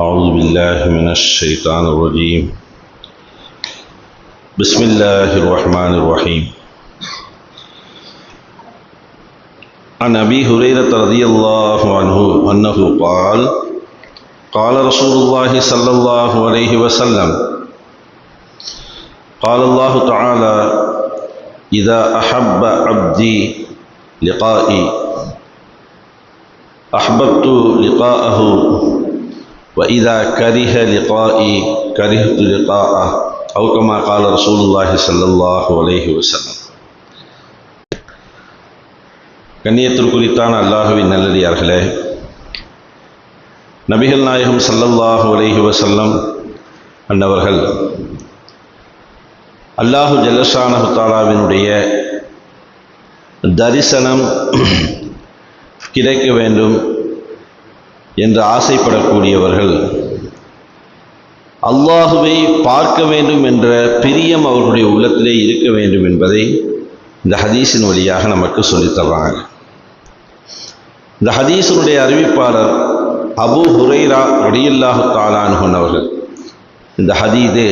أعوذ بالله من الشيطان الرجيم. بسم الله الرحمن الرحيم. عن أبي هريرة رضي الله عنه أنه قال قال رسول الله صلى الله عليه وسلم قال الله تعالى إذا أحب عبدي لقائي أحببت لقاءه وإذا كره لقائي كرهت لقاءه أو كما قال رسول الله صلى الله عليه وسلم கண்ணியத்திற்குரித்தான அல்லாஹுவின் நல்லடியார்களே நபிகள் நாயகம் ஸல்லல்லாஹு அலைஹி வஸல்லம் அன்னவர்கள் அல்லாஹு ஜல்லஷானஹு தாலாவினுடைய தரிசனம் கிடைக்க வேண்டும் என்று ஆசைப்படக்கூடியவர்கள். அல்லாஹுவை பார்க்க வேண்டும் என்ற பிரியம் அவர்களுடைய உள்ளத்திலே இருக்க வேண்டும் என்பதை இந்த ஹதீஸின் வழியாக நமக்கு சொல்லித்தர்றாங்க இந்த ஹதீஸினுடைய அறிவிப்பாளர் அபு ஹுரைரா ரடியல்லாஹு தாலான் அவர்கள். இந்த ஹதீது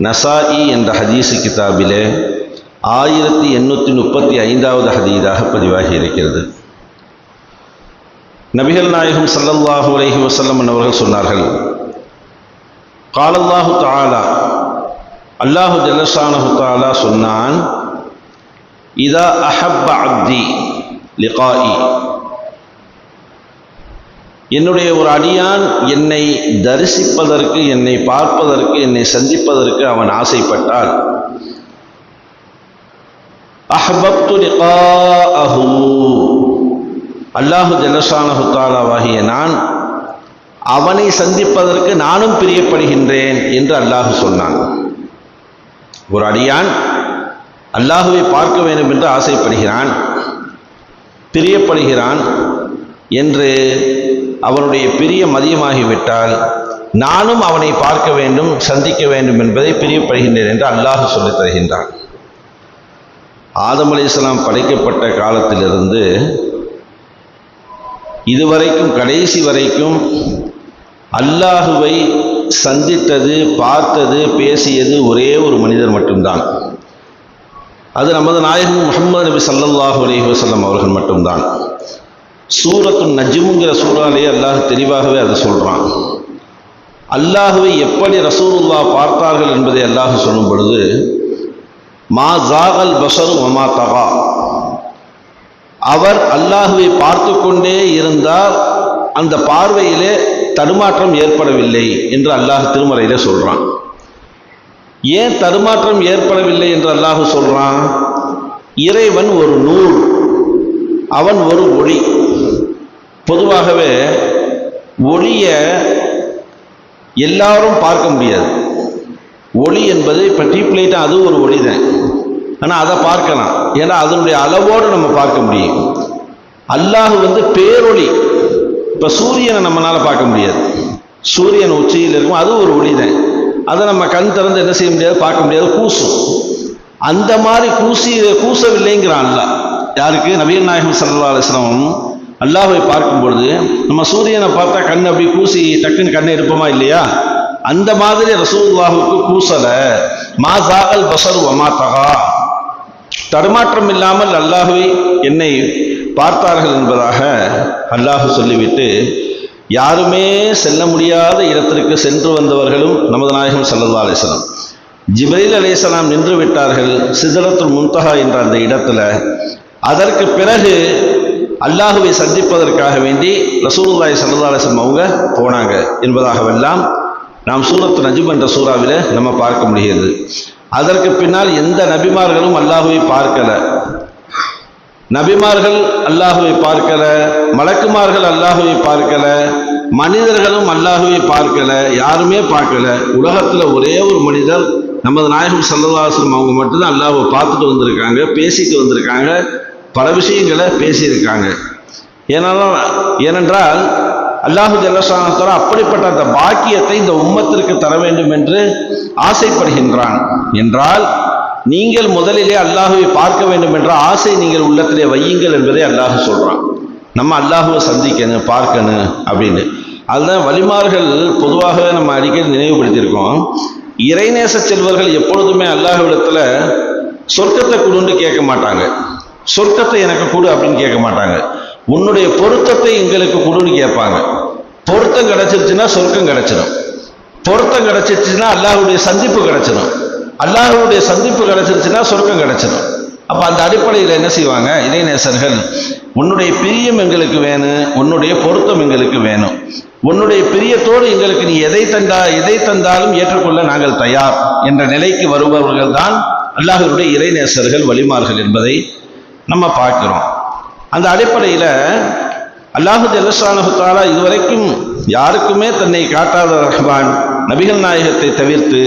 நசாஇ என்ற ஹதீஸு கிதாபிலே ஆயிரத்தி எண்ணூற்றி முப்பத்தி ஐந்தாவது ஹதீதாக பதிவாகி இருக்கிறது. நபிகள் நாயகம் சல்லல்லாஹு அலஹி வசல்லம் அவர்கள் சொன்னார்கள் காலல்லாஹு தாலா அல்லாஹு ஜல்லஷானஹு தாலா சொன்னான் இதா அஹப்ப அப்தி லிகாயி என்னுடைய ஒரு அடியான் என்னை தரிசிப்பதற்கு என்னை பார்ப்பதற்கு என்னை சந்திப்பதற்கு அவன் ஆசைப்பட்டால் அஹ்பப்து லிகாஅஹு. அல்லாஹு ஜல்லஷானஹு தாலாவாகிய நான் அவனை சந்திப்பதற்கு நானும் பிரியப்படுகின்றேன் என்று அல்லாஹு சொன்னான். ஒரு அடியான் அல்லாஹுவை பார்க்க வேண்டும் என்று ஆசைப்படுகிறான் பிரியப்படுகிறான் என்று அவனுடைய பிரியம் அதிகமாகிவிட்டால் நானும் அவனை பார்க்க வேண்டும் சந்திக்க வேண்டும் என்பதை பிரியப்படுகின்றேன் என்று அல்லாஹு சொல்லித் தருகின்றான் ஆதம் அலி இஸ்லாம் படைக்கப்பட்ட காலத்திலிருந்து இதுவரைக்கும் கடைசி வரைக்கும் அல்லாஹுவை சந்தித்தது பார்த்தது பேசியது ஒரே ஒரு மனிதர் மட்டும்தான். அது நமது நாயகன் முகமது நபி சல்லாஹு அலைஹி வசல்லம் அவர்கள் மட்டும்தான். சூரத்து நஜ்முங்கிற சூறாலேயே அல்லாஹ் தெளிவாகவே அதை சொல்கிறான் அல்லாஹுவை எப்படி ரசூலுல்லா பார்த்தார்கள் என்பதை அல்லாஹ் சொல்லும் பொழுது மா ஜாகல் பஷரு ஒமா தகா. அவர் அல்லாஹுவை பார்த்து கொண்டே இருந்தால் அந்த பார்வையிலே தடுமாற்றம் ஏற்படவில்லை என்று அல்லாஹ் திருமறையிலே சொல்கிறான் ஏன் தடுமாற்றம் ஏற்படவில்லை என்று அல்லாஹ் சொல்கிறான் இறைவன் ஒரு நூல் அவன் ஒரு ஒளி. பொதுவாகவே ஒளியை எல்லாரும் பார்க்க முடியாது. ஒளி என்பது இப்போ டீப் லைட்டாக அது ஒரு ஒளி தான் ஆனால் அதை பார்க்கலாம். ஏன்னா அதனுடைய அளவோடு நம்ம பார்க்க முடியும். அல்லாஹ் வந்து பேரொளி. இப்போ சூரியனை நம்மளால் பார்க்க முடியாது. சூரியன் உச்சியில் இருக்கும் அது ஒரு ஒளி தான் அதை நம்ம கண் திறந்து என்ன செய்ய முடியாது? பார்க்க முடியாது. கூசும். அந்த மாதிரி கூசி கூசவில்லைங்கிறான் அல்லாஹ். யாருக்கு? நவீன நாயகம் சல்லா அலிஸ்லாம் அல்லாஹை பார்க்கும் பொழுது நம்ம சூரியனை பார்த்தா கண் அப்படி கூசி டக்குன்னு கண்ணை எடுப்போமா இல்லையா? அந்த மாதிரி ரசூல்லாஹுக்கு கூசலை மா தாகல் பசர் ஒமா தகா தடுமாற்றம் இல்லாமல் அல்லாஹுவை என்னை பார்த்தார்கள் என்பதாக அல்லாஹு சொல்லிவிட்டு யாருமே செல்ல முடியாத இடத்திற்கு சென்று வந்தவர்களும் நமது நாயகம் சல்லல்லா அலிஸ்லாம் ஜிப்ரீல் அலிஸ்லாம் நின்று விட்டார்கள் சிதலத்துல் முன்தகா என்ற அந்த இடத்துல. அதற்கு பிறகு அல்லாஹுவை சந்திப்பதற்காக வேண்டி ரசூலுல்லாய் சல்லா அலிஸ்லாம் அவங்க போனாங்க என்பதாகவெல்லாம் நாம் சூரத்து நஜிம் என்ற சூறாவில் நம்ம பார்க்க முடிகிறது. அதற்கு பின்னால் எந்த நபிமார்களும் அல்லாஹுவை பார்க்கல. நபிமார்கள் அல்லாஹுவை பார்க்கல மலக்குமார்கள் அல்லாஹுவை பார்க்கல மனிதர்களும் அல்லாஹுவை பார்க்கல யாருமே பார்க்கல. உலகத்தில் ஒரே ஒரு மனிதர் நமது நாயகம் சல்லதாசம் அவங்க மட்டும்தான் அல்லாஹுவை பார்த்துட்டு வந்திருக்காங்க பேசிட்டு வந்திருக்காங்க பல விஷயங்களை பேசியிருக்காங்க. ஏனென்றால் ஏனென்றால் அல்லாஹு ஜல்லசானத்தோட அப்படிப்பட்ட அந்த பாக்கியத்தை இந்த உம்மத்திற்கு தர வேண்டும் என்று ஆசைப்படுகின்றான். என்றால் நீங்கள் முதலிலே அல்லாஹுவை பார்க்க வேண்டும் என்ற ஆசை நீங்கள் உள்ளத்திலே வையுங்கள் என்பதை அல்லாஹு சொல்றான். நம்ம அல்லாஹுவை சந்திக்கணும் பார்க்கணும் அப்படின்னு. அதுதான் வலிமார்கள் பொதுவாகவே நம்ம அடிக்கடி நினைவுபடுத்தியிருக்கோம். இறைநேச செல்வர்கள் எப்பொழுதுமே அல்லாஹுவிடத்தில் சொர்க்கத்தை கொடுன்னு கேட்க மாட்டாங்க. சொர்க்கத்தை எனக்கு கொடு அப்படின்னு கேட்க மாட்டாங்க. உன்னுடைய பொருத்தத்தை எங்களுக்கு கொடுன்னு கேட்பாங்க. பொருத்தம் கிடைச்சிருச்சுன்னா சொர்க்கம் கிடைச்சிடும் பொருத்தம் கிடைச்சிருச்சுன்னா அல்லாஹுடைய சந்திப்பு கிடைச்சிடும் அல்லாஹுடைய சந்திப்பு கிடைச்சிருச்சுன்னா சொர்க்கம் கிடைச்சிடும் அப்போ அந்த அடிப்படையில் என்ன செய்வாங்க? இளைநேசர்கள் உன்னுடைய பிரியம் எங்களுக்கு வேணும் உன்னுடைய பொருத்தம் எங்களுக்கு வேணும். உன்னுடைய பிரியத்தோடு எங்களுக்கு நீ எதை தந்தா எதை தந்தாலும் ஏற்றுக்கொள்ள நாங்கள் தயார் என்ற நிலைக்கு வருபவர்கள் தான் அல்லாஹருடைய இறைநேசர்கள் வழிமார்கள் என்பதை நம்ம பார்க்கிறோம். அந்த அடிப்படையில் அல்லாஹு ஜல்லஷானஹுத்தாலா இதுவரைக்கும் யாருக்குமே தன்னை காட்டாத ரஹ்மான் நபிகள் நாயகத்தை தவிர்த்து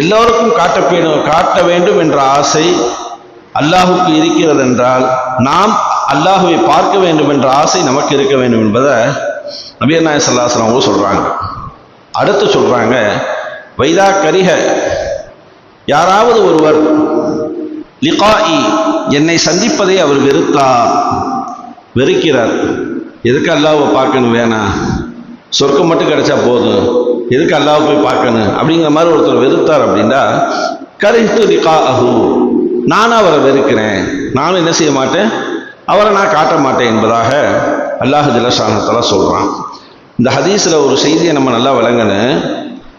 எல்லோருக்கும் காட்ட வேண்டும் காட்ட வேண்டும் என்ற ஆசை அல்லாஹுக்கு இருக்கிறது என்றால் நாம் அல்லாஹுவை பார்க்க வேண்டும் என்ற ஆசை நமக்கு இருக்க வேண்டும் என்பதை நபிகள் நாயக சல்லாஸ்லாம் சொல்கிறாங்க அடுத்து சொல்கிறாங்க வைதா கரிக யாராவது ஒருவர் லிகாஇ என்னை சந்திப்பதை அவர் வெறுத்தார். வெறுக்கிறார். எதுக்கு அல்லாவை பார்க்கணும் வேணாம் சொர்க்கம் மட்டும் கிடைச்சா போதும். எதுக்கு அல்லாவை போய் பார்க்கணும்? அப்படிங்கிற மாதிரி ஒருத்தர் வெறுத்தார் அப்படின்னா கரித்து ரிகா அஹு நானும் அவரை வெறுக்கிறேன். நானும் என்ன செய்ய மாட்டேன்? அவரை நான் காட்ட மாட்டேன் என்பதாக அல்லாஹ் ஜலசானத்தலா சொல்கிறான் இந்த ஹதீஸில் ஒரு செய்தியை நம்ம நல்லா விளங்கணும்.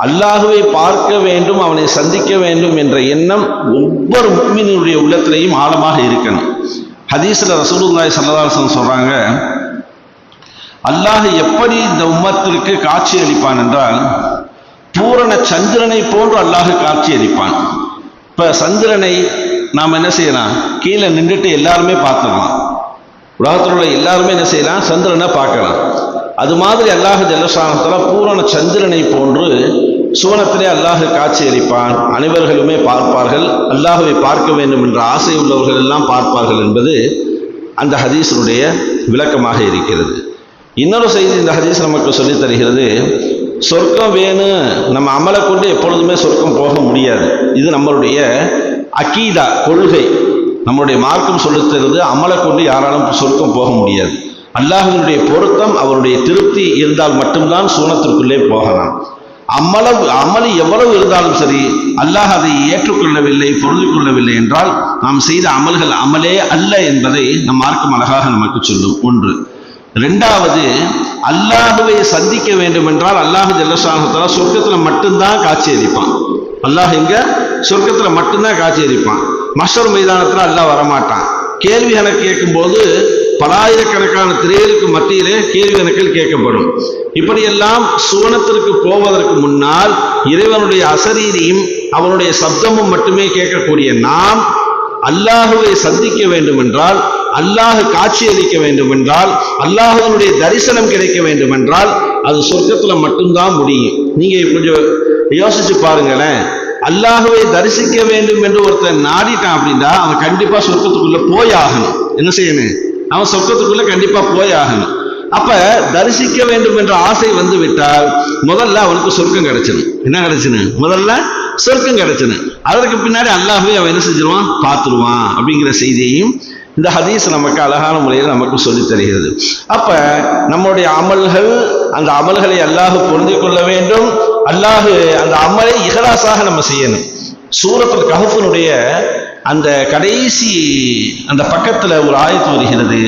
அல்லாஹுவை பார்க்க வேண்டும் அவனை சந்திக்க வேண்டும் என்ற எண்ணம் ஒவ்வொரு முக்மினுடைய உள்ளத்திலையும் ஆழமாக இருக்கணும். ஹதீஸில் ரசூலுல்லாய் சல்லதாசன் சொல்கிறாங்க அல்லாஹ் எப்படி இந்த உம்மத்திற்கு காட்சி அளிப்பான் என்றால் பூரண சந்திரனை போன்று அல்லாஹ் காட்சி அளிப்பான். இப்போ சந்திரனை நாம் என்ன செய்யலாம்? கீழே நின்றுட்டு எல்லாருமே பார்த்துடலாம். உலகத்தில் உள்ள எல்லாருமே என்ன செய்யலாம்? சந்திரனை பார்க்கலாம். அது மாதிரி அல்லாஹ் ஜல்லசானத்தில் பூரண சந்திரனை போன்று சுவனத்திலே அல்லாஹ் காட்சி அளிப்பான் அனைவர்களுமே பார்ப்பார்கள். அல்லாஹுவை பார்க்க வேண்டும் என்ற ஆசை உள்ளவர்கள் எல்லாம் பார்ப்பார்கள் என்பது அந்த ஹதீஸனுடைய விளக்கமாக இருக்கிறது. இன்னொரு செய்தி இந்த ஹதீஸ் நமக்கு சொல்லித் தருகிறது. சொர்க்கம் வேணும் நம்ம அமலை கொண்டு எப்பொழுதுமே சொர்க்கம் போக முடியாது. இது நம்மளுடைய அக்கீதா கொள்கை. நம்மளுடைய மார்க்கம் சொல்லித் அமலை கொண்டு யாராலும் சொர்க்கம் போக முடியாது. அல்லாஹினுடைய பொருத்தம் அவருடைய திருப்தி இருந்தால் மட்டும்தான் சூனத்திற்குள்ளே போகலாம். அம்மளவு அமளி எவ்வளவு இருந்தாலும் சரி அல்லாஹ் அதை ஏற்றுக்கொள்ளவில்லை பொருள் கொள்ளவில்லை என்றால் நாம் செய்த அமல்கள் அமலே அல்ல என்பதை நம் மார்க்கம் அழகாக நமக்கு சொல்லும். ஒன்று. ரெண்டாவது அல்லாஹுவை சந்திக்க வேண்டும் என்றால் அல்லாஹு ஜல்லசானத்தால சொர்க்கத்தில் மட்டும்தான் காட்சி அளிப்பான். அல்லாஹ் இங்க சொர்க்கத்தில் மட்டும்தான் காட்சி அளிப்பான். மஷர் மைதானத்தில் அல்லாஹ் வரமாட்டான். கேள்வி கணக்கு கேட்கும்போது பலாயிரக்கணக்கான திரையருக்கு மத்தியிலே கேள்வி கணக்கில் கேட்கப்படும். இப்படியெல்லாம் சுவனத்திற்கு போவதற்கு முன்னால் இறைவனுடைய அசரீரியும் அவனுடைய சப்தமும் மட்டுமே கேட்கக்கூடிய நாம் அல்லாஹுவை சந்திக்க வேண்டும் என்றால் அல்லாஹ் காட்சி அளிக்க வேண்டும் என்றால் அல்லாஹுவனுடைய தரிசனம் கிடைக்க வேண்டுமென்றால் அது சொர்க்கத்துல மட்டும்தான் முடியும். நீங்க கொஞ்சம் யோசிச்சு பாருங்களேன். அல்லாஹுவை தரிசிக்க வேண்டும் என்று ஒருத்தன் நாடிட்டான் அப்படின்னா அவன் கண்டிப்பா சொர்க்கத்துக்குள்ள போய் ஆகணும். என்ன செய்யணும்? அவன் சொர்க்கத்துக்குள்ள கண்டிப்பா போய் ஆகணும். அப்ப தரிசிக்க வேண்டும் என்ற ஆசை வந்து விட்டால் முதல்ல அவனுக்கு சொர்க்கம் கிடைச்சிடும் என்ன கிடைச்சுன்னு? முதல்ல சொர்க்கம் கிடைச்சிடும் அதற்கு பின்னாடி அல்லாஹே அவன் என்ன செஞ்சிருவான்? பார்த்துருவான் அப்படிங்கிற செய்தியையும் இந்த ஹதீஸ் நமக்கு அழகான முறையில் நமக்கு சொல்லித் தருகிறது. அப்ப நம்முடைய அமல்கள் அந்த அமல்களை அல்லாஹ் பொருந்தி கொள்ள வேண்டும். அல்லாஹு அந்த அமலை இகலாசாக நம்ம செய்யணும். சூரத்தில் கஹஃபனுடைய அந்த கடைசி அந்த பக்கத்தில் ஒரு ஆயத்து வருகிறது.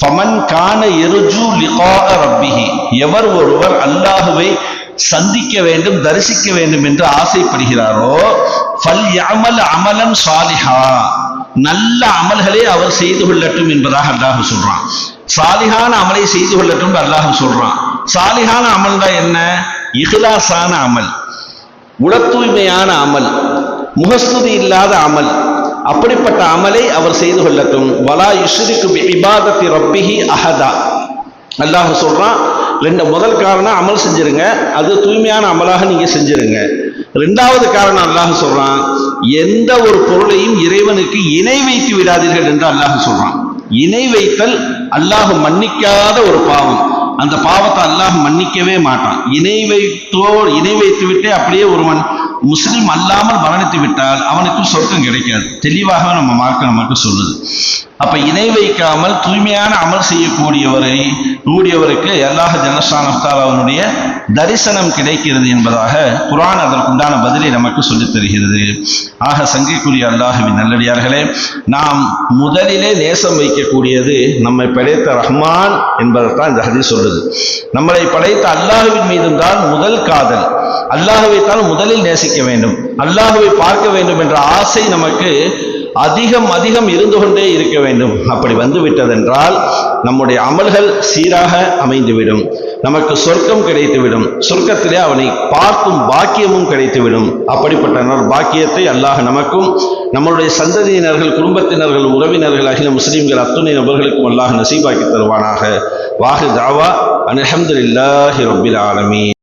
ஃபமன் கான எருஜு லிகா ரப்பிஹி. எவர் ஒருவர் அல்லாஹுவை சந்திக்க வேண்டும் தரிசிக்க வேண்டும் என்று ஆசைப்படுகிறாரோ ஃபல் யமல் அமலன் சாலிஹா. நல்ல அமல்களே அவர் செய்து கொள்ளட்டும் என்பதாக அல்லாஹ் சொல்றான். சாலிஹான அமலை செய்து கொள்ளட்டும் அல்லாஹ் சொல்றான். சாலிஹான அமல் தான் என்ன? இஹ்லாசான அமல். உள தூய்மையான அமல். முகஸ்துதி இல்லாத அமல். அப்படிப்பட்ட அமலை அவர் செய்து கொள்ளட்டும். வலா யுஷ்ரிக்கு இபாதத்தி ரப்பிஹி அஹதா. அல்லாஹ் சொல்றான் ரெண்டு முதல் காரணம் அமல் செஞ்சிருங்க அது தூய்மையான அமலாக நீங்க செஞ்சிருங்க. ரெண்டாவது காரணம் அல்லாஹ் சொல்றான் எந்த ஒரு பொருளையும் இறைவனுக்கு இணை வைத்து விடாதீர்கள் என்று அல்லாஹ் சொல்றான். இணை வைத்தல் அல்லாஹ் மன்னிக்காத ஒரு பாவம். அந்த பாவத்தை அல்லாஹ் மன்னிக்கவே மாட்டான். இணை வைத்தோ இணை வைத்து விட்டே அப்படியே ஒருவன் முஸ்லிம் அல்லாமல் மரணித்து விட்டால் அவனுக்கு சொர்க்கம் கிடைக்காது. தெளிவாக நம்ம மார்க்க நமக்கு சொல்லுது. அப்ப இணை வைக்காமல் தூய்மையான அமல் செய்யக்கூடியவரை கூடியவருக்கு அல்லாஹ் ஜனசானத்தால் அவனுடைய தரிசனம் கிடைக்கிறது என்பதாக குரான் அதற்குண்டான பதிலை நமக்கு சொல்லித் தருகிறது. ஆக சங்கைக்குரிய அல்லாஹுவின் நல்லடியார்களே நாம் முதலிலே நேசம் வைக்கக்கூடியது நம்மை படைத்த ரஹ்மான் என்பதைத்தான் இந்த ஹதி சொல்றது நம்மளை படைத்த அல்லாஹுவின் மீதும் தான் முதல் காதல். அல்லாஹுவை தான் முதலில் நேசிக்க வேண்டும். அல்லாஹுவை பார்க்க வேண்டும் என்ற ஆசை நமக்கு அதிகம் அதிகம் இருந்து கொண்டே இருக்க வேண்டும். அப்படி வந்து விட்டதென்றால் நம்முடைய அமல்கள் சீராக அமைந்துவிடும். நமக்கு சொர்க்கம் கிடைத்துவிடும். சொர்க்கத்திலே அவனை பார்க்கும் பாக்கியமும் கிடைத்துவிடும். அப்படிப்பட்ட பாக்கியத்தை அல்லாஹ் நமக்கும் நம்மளுடைய சந்ததியினர்கள் குடும்பத்தினர்கள் உறவினர்கள் அகில முஸ்லீம்கள் அத்துணை நபர்களுக்கும் அல்லாஹ் நசீபாக்கி தருவானாக. வாஹு தாவா அல்ஹம்துலில்லாஹி ரபில் ஆலமீன்.